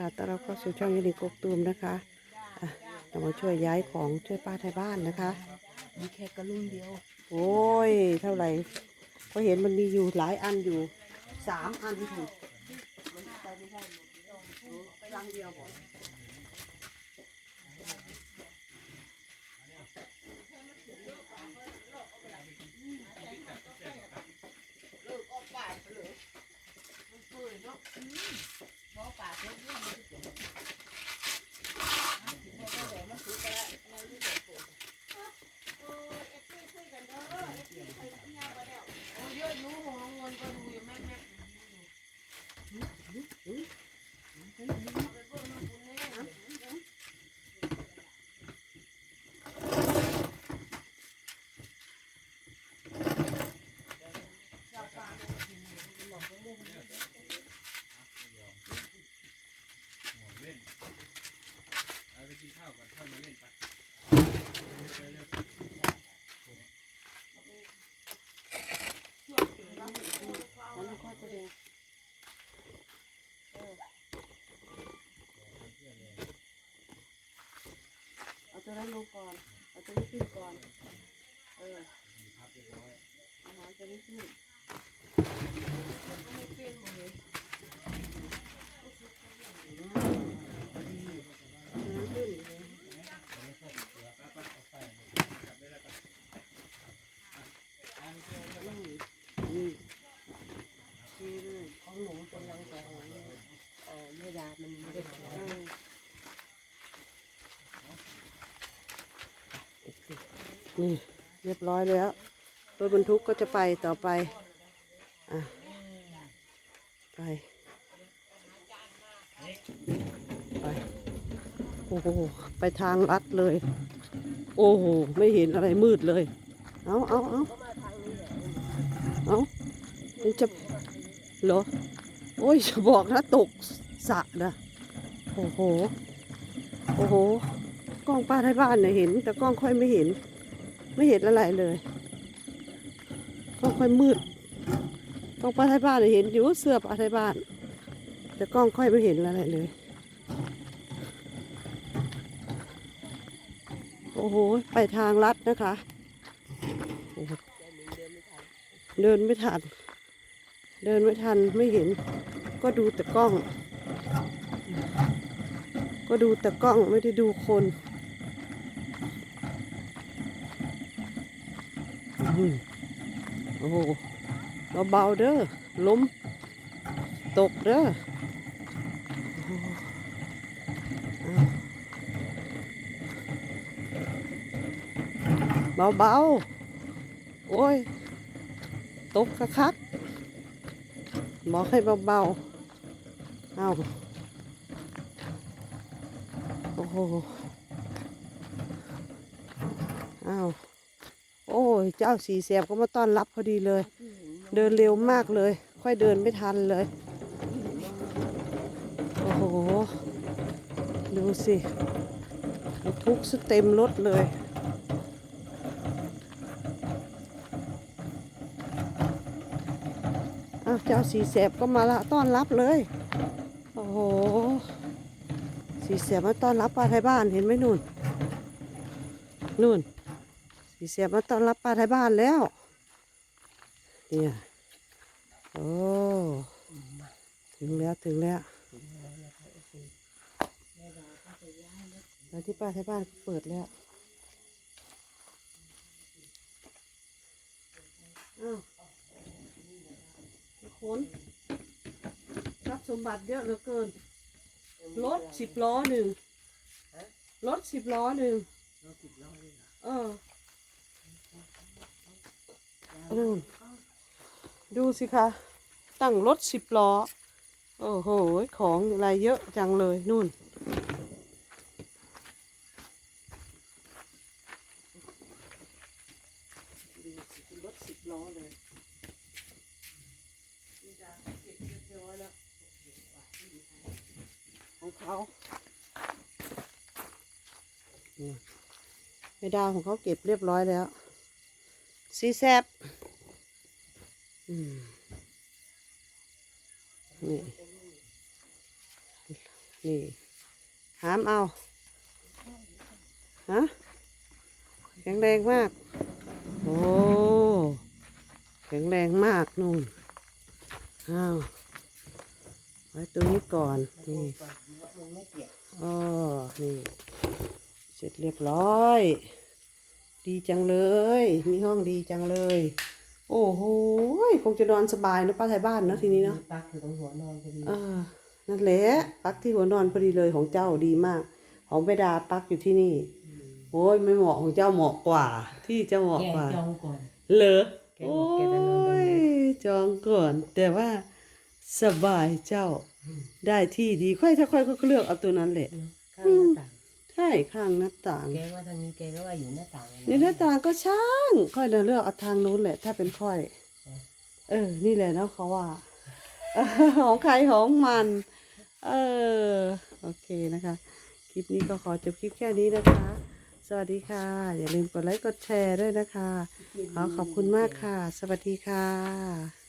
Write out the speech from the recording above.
ค่ะต้อนรับเข้าสู่ช่องยินดีกกตูมนะคะอะเรามาช่วยย้ายของช่วยป้าไทยบ้านนะคะ มีแค่กระลุงเดียว โอ้ย เท่าไหร่ก็เห็นมันมีอยู่หลายอันอยู่สามอันถูกรังเดียว บอกมัน ค่อดี๋ยวเอาตัวนั้นลงก่อน เอาตัวนี้ขึ้นก่อน เออเอาหาตัวนี้ขึ้นตัวนั้นขึ้นนี่นี่เลย ของหนูเป็นรังสองเออไม่ดามันไม่ได้ของเออนี่เรียบร้อยแล้วรถบรรทุกก็จะไปต่อไป อะ ไป ไป โอ้โห ไปทางลัดเลย โอ้โห ไม่เห็นอะไรมืดเลย เอาเอาเอาเอาจะเหรอ โอ้ยจะบอกนะตก สระนะโอ้โห โอ้โห กล้องป้าไทยบ้านเนี่ยเห็น แต่กล้องค่อยไม่เห็น ไม่เห็นอะไรเลยกล้องค่อยมืดกล้องป้าไทยบ้านเนี่ยเห็นอยู่เสื้อป้าไทยบ้าน แต่กล้องค่อยไม่เห็นอะไรเลย โอ้โห ไปทางลัดนะคะ เดินไม่ทัน เดินไม่ทันไม่เห็น ก็ดูแต่กล้อง ก็ดูแต่กล้องไม่ได้ดูคนโอ้โหเบาๆเด้อล้มตกเด้อโอ้โหอ้าเบาๆ โอ้ย ตกคักๆบอกให้เบาๆ เอาโอ้โหเอาโอ้ย เจ้าสีแสบก็มาต้อนรับพอดีเลย เดินเร็วมากเลย ค่อยเดินไม่ทันเลย โอ้โห ดูสิทุกซะเต็มรถเลยอ้าวเจ้าสีแสบก็มาละต้อนรับเลย โอ้โห สีแสบมาต้อนรับป้าไทยบ้านเห็นไหมนู่น นู่น สีแสบมาต้อนรับป้าไทยบ้านแล้ว เนี่ย โอ้ ถึงแล้วถึงแล้วแล้วที่ป้าไทยบ้านเปิดแล้วอ้าวคน สมบัติเยอะเหลือเกิน รถสิบล้อหนึ่งรถสิบล้อหนึ่งเออนู่นดูสิคะ ตั้งรถสิบล้อ โอ้โห ของอะไรเยอะจังเลยนู่น รถสิบล้อเลย ของเขานี่เมดาของเขาเก็บเรียบร้อยแล้ว ซีแซบอืมนี่ นี่ หามเอา ฮะ แข็งแรงมาก โอ้ แข็งแรงมากนู่น อ้าว ไว้ตัวนี้ก่อน นี่มันไม่เปียกอ๋อนี่ เสร็จเรียบร้อย ดีจังเลย มีห้องดีจังเลย โอ้โห คงจะนอนสบายเนอะป้าไทยบ้านเนอะทีนี้เนาะปักอยู่ตรงหัวนอนพอดีเออนั่นแหละ ปักที่หัวนอนพอดีเลยของเจ้าดีมาก ของเบดาปักอยู่ที่นี่ โอ้ยไม่เหมาะของเจ้าเหมาะกว่า ที่เจ้าเหมาะแกกว่า จองก่อน เหรอแกโอ้บอกแกจะนอนตรงไหนยจองก่อน แต่ว่า สบายเจ้า ได้ที่ดีค่อยถ้าค่อยก็เลือกเอาตัวนั้นแหละ ข้างหน้าต่างใช่ข้างหน้าต่าง แกว่าทางนี้แกก็ว่าอยู่หน้าต่างในหน้าต่างก็ช่าง ค่อยจะเลือกเอาทางนู้นแหละ ถ้าเป็นค่อย เออ นี่แหละเนาะเขาว่าของใครของมัน เออ โอเคนะคะ คลิปนี้ก็ขอจบคลิปแค่นี้นะคะ สวัสดีค่ะ อย่าลืมกดไลค์กดแชร์ด้วยนะคะ ขอขอบคุณมากค่ะ สวัสดีค่ะ